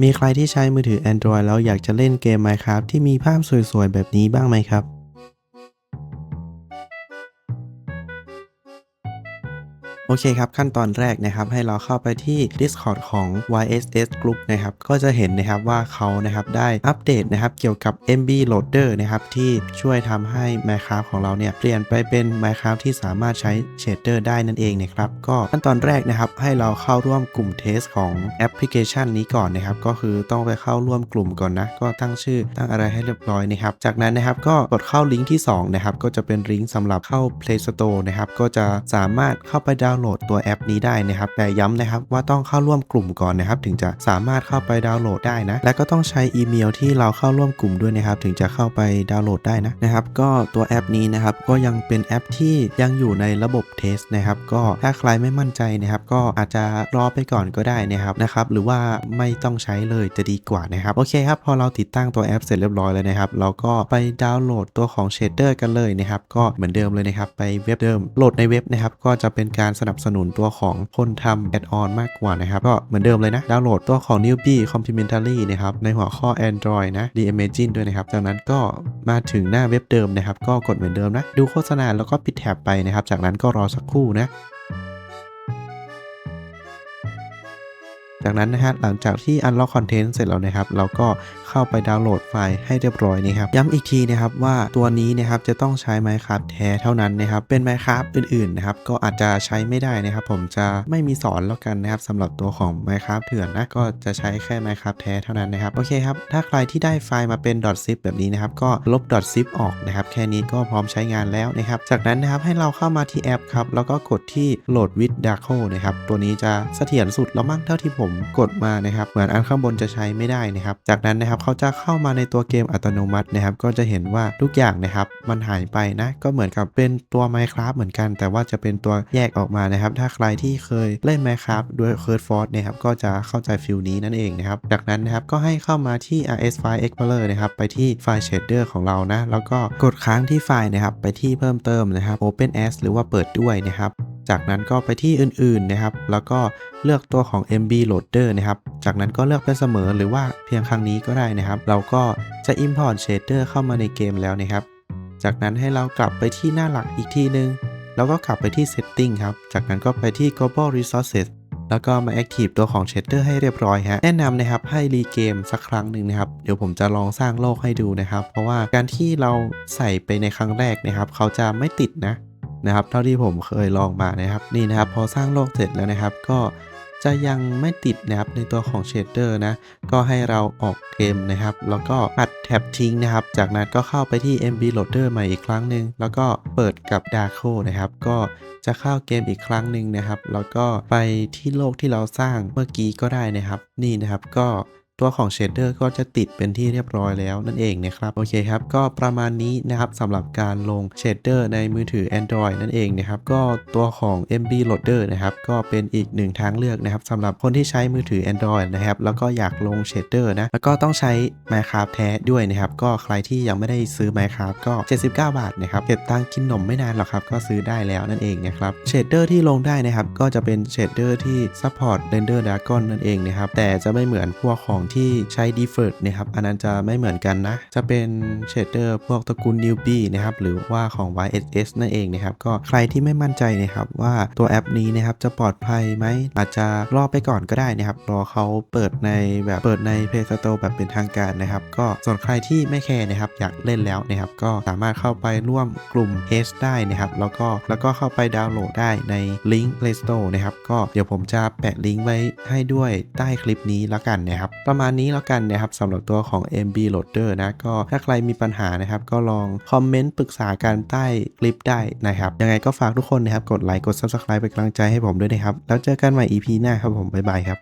มีใครที่ใช้มือถือ Android แล้วอยากจะเล่นเกม Minecraft ที่มีภาพสวยๆ แบบนี้บ้างไหมครับ โอเคครับ ขั้นตอนแรกนะครับให้เราเข้าไปที่ Discord ของ YSS Group นะครับก็จะเห็นนะครับว่าเขานะครับได้อัปเดตนะครับเกี่ยวกับ MB Loader นะครับที่ช่วยทำให้ Minecraft ของเราเนี่ยเปลี่ยนไปเป็น Minecraft ที่สามารถใช้เชดเดอร์ได้นั่นเองนะครับก็ขั้นตอนแรกนะครับให้เราเข้าร่วมกลุ่มเทสของแอปพลิเคชันนี้ก่อนนะครับก็คือต้องไปเข้าร่วมกลุ่มก่อนนะก็ตั้งชื่อตั้งอะไรให้เรียบร้อยนะครับจากนั้นนะครับก็กดเข้าลิงก์ที่2นะครับก็จะเป็นลิงก์สำหรับเข้า Play Store นะครับก็จะสามารถเข้าไปดาวน์โหลดตัวแอปนี้ได้นะครับ แต่ย้ำนะครับว่าต้องเข้าร่วมกลุ่มก่อนนะครับ ถึงจะสามารถเข้าไปดาวน์โหลดได้นะ และก็ต้องใช้อีเมลที่เราเข้าร่วมกลุ่มด้วยนะครับ ถึงจะเข้าไปดาวน์โหลดได้นะนะครับ ก็ตัวแอปนี้นะครับก็ยังเป็นแอปที่ยังอยู่ในระบบเทสนะครับ ก็ถ้าใครไม่มั่นใจนะครับ ก็อาจจะรอไปก่อนก็ได้นะครับนะครับ หรือว่าไม่ต้องใช้เลยจะดีกว่านะครับโอเคครับพอเราติดตั้งตัวแอปเสร็จเรียบร้อยแล้วนะครับ เราก็ไปดาวน์โหลดตัวของเชดเดอร์กันเลยนะครับก็เหมือนเดิมเลยนะครับไปเว็บเดิมโหลดในเว็บนะครับก็จะเป็นการสนับสนุนตัวของคนทำแอดออนมากกว่านะครับ ก็เหมือนเดิมเลยนะ ดาวน์โหลดตัวของ Newbie Complementary นะครับ ในหัวข้อ Android นะ Reimagine ด้วยนะครับ จากนั้นก็มาถึงหน้าเว็บเดิมนะครับ ก็กดเหมือนเดิมนะ ดูโฆษณาแล้วก็ปิดแท็บไปนะครับ จากนั้นก็รอสักครู่นะจากนั้นนะฮะหลังจากที่ Unlock Content เสร็จแล้วนะครับ เราก็ เข้าไปดาวน์โหลดไฟล์ให้เรียบร้อยนะครับย้ำอีกทีนะครับว่าตัวนี้นะครับจะต้องใช้ Minecraft แท้เท่านั้นนะครับเป็น Minecraft อื่นๆนะครับก็อาจจะใช้ไม่ได้นะครับ ผมจะไม่มีสอนแล้วกันนะครับสำหรับตัวของ Minecraft เถื่อนนะก็จะใช้แค่ Minecraft แท้เท่านั้นนะครับโอเคครับถ้าใครที่ได้ไฟล์มาเป็น .zip แบบนี้นะครับก็ลบ .zip ออกนะครับแค่นี้ก็พร้อมใช้งานแล้วนะครับจากนั้นนะครับให้เราเข้ามาที่แอปครับแล้วก็กดที่ Load with Darko นะครับตัวนี้จะเสถียรสุดแล้วมั้งเท่าที่ผมกดมานะครับเหมือนอันข้างบนจะใช้ไม่ได้นะครับจากนั้นนะครับเขาจะเข้ามาในตัวเกมอัตโนมัตินะครับ ก็จะเห็นว่าทุกอย่างนะครับ มันหายไปนะ ก็เหมือนกับเป็นตัว Minecraft เหมือนกัน แต่ว่าจะเป็นตัวแยกออกมานะครับ ถ้าใครที่เคยเล่น Minecraft ด้วย c u r d Force นะครับ ก็จะเข้าใจฟิลนี้นั่นเองนะครับ จากนั้นนะครับ ก็ให้เข้ามาที่ RS File Explorer นะครับ ไปที่ไฟล์ Shader ของเรานะ แล้วก็กดค้างที่ไฟล์นะครับ ไปที่เพิ่มเติมนะครับ Open as หรือว่าเปิดด้วยนะครับ จากนั้นก็ไปที่อื่นๆนะครับ แล้วก็เลือกตัวของ MB Loader นะครับ จากนั้นก็เลือกเป็นเสมอหรือว่าเพียงครั้งนี้ก็ได้นะครับ เราก็จะ Import Shader เข้ามาในเกมแล้วนะครับ จากนั้นให้เรากลับไปที่หน้าหลักอีกทีนึง แล้วก็กลับไปที่ Setting ครับ จากนั้นก็ไปที่ Global Resources แล้วก็มา Active ตัวของ Shader ให้เรียบร้อยฮะ แนะนำนะครับให้รีเกมสักครั้งหนึ่งนะครับ เดี๋ยวผมจะลองสร้างโลกให้ดูนะครับ เพราะว่าการที่เราใส่ไปในครั้งแรกนะครับ เขาจะไม่ติดนะ นะครับ เท่าที่ผมเคยลองมานะครับนี่นะครับ พอสร้างโลกเสร็จแล้วนะครับ ก็จะยังไม่ติดนะครับในตัวของเชดเดอร์นะ ก็ให้เราออกเกมนะครับ แล้วก็ปัดแท็บทิ้งนะครับ จากนั้นก็เข้าไปที่ MB Loader ใหม่อีกครั้งหนึ่งแล้วก็เปิดกับ Darko นะครับ ก็จะเข้าเกมอีกครั้งหนึ่งนะครับ แล้วก็ไปที่โลกที่เราสร้างเมื่อกี้ก็ได้นะครับ นี่นะครับก็ ตัวของเชดเดอร์ก็จะติดเป็นที่เรียบร้อยแล้วนั่นเองนะครับโอเคครับก็ประมาณนี้นะครับสำหรับการลงเชดเดอร์ในมือถือ Android นั่นเองนะครับก็ตัวของ MB Loader นะครับก็เป็นอีกหนึ่งทางเลือกนะครับสำหรับคนที่ใช้มือถือ Android นะครับแล้วก็อยากลงเชดเดอร์นะแล้วก็ต้องใช้ Minecraft แท้ด้วยนะครับก็ใครที่ยังไม่ได้ซื้อ Minecraft ก็ 79 บาทนะครับเก็บตังค์กินนมไม่นานหรอกครับก็ซื้อได้แล้วนั่นเองนะครับเชดเดอร์ที่ลงได้นะครับก็จะเป็นเชดเดอร์ที่ support render dragon นั่นเองนะครับแต่จะไม่เหมือนพวกของที่ใช้ default นะครับ อันนั้นจะไม่เหมือนกันนะ จะเป็นเชดเดอร์พวกตระกูล newbie นะครับ หรือว่าของ YSS นั่นเองนะครับ ก็ใครที่ไม่มั่นใจนะครับว่าตัวแอปนี้นะครับจะปลอดภัยไหม อาจจะรอไปก่อนก็ได้นะครับ รอเขาเปิดในแบบเปิดใน Play Store แบบเป็นทางการนะครับ ก็ส่วนใครที่ไม่แคร์นะครับ อยากเล่นแล้วนะครับ ก็สามารถเข้าไปร่วมกลุ่ม H ได้นะครับ แล้วก็แล้วก็เข้าไปดาวน์โหลดได้ในลิงก์ Play Store นะครับ ก็เดี๋ยวผมจะแปะลิงก์ไว้ให้ด้วยใต้คลิปนี้แล้วกันนะครับประมาณนี้แล้วกันนะครับสำหรับตัวของ MB Loader นะก็ถ้าใครมีปัญหานะครับ ก็ลองคอมเมนต์ปรึกษากันใต้คลิปได้นะครับ ยังไงก็ฝากทุกคนนะครับ กดไลค์กด Subscribe เป็นกำลังใจให้ผมด้วยนะครับ แล้วเจอกันใหม่ EP หน้าครับผม บ๊ายบายครับ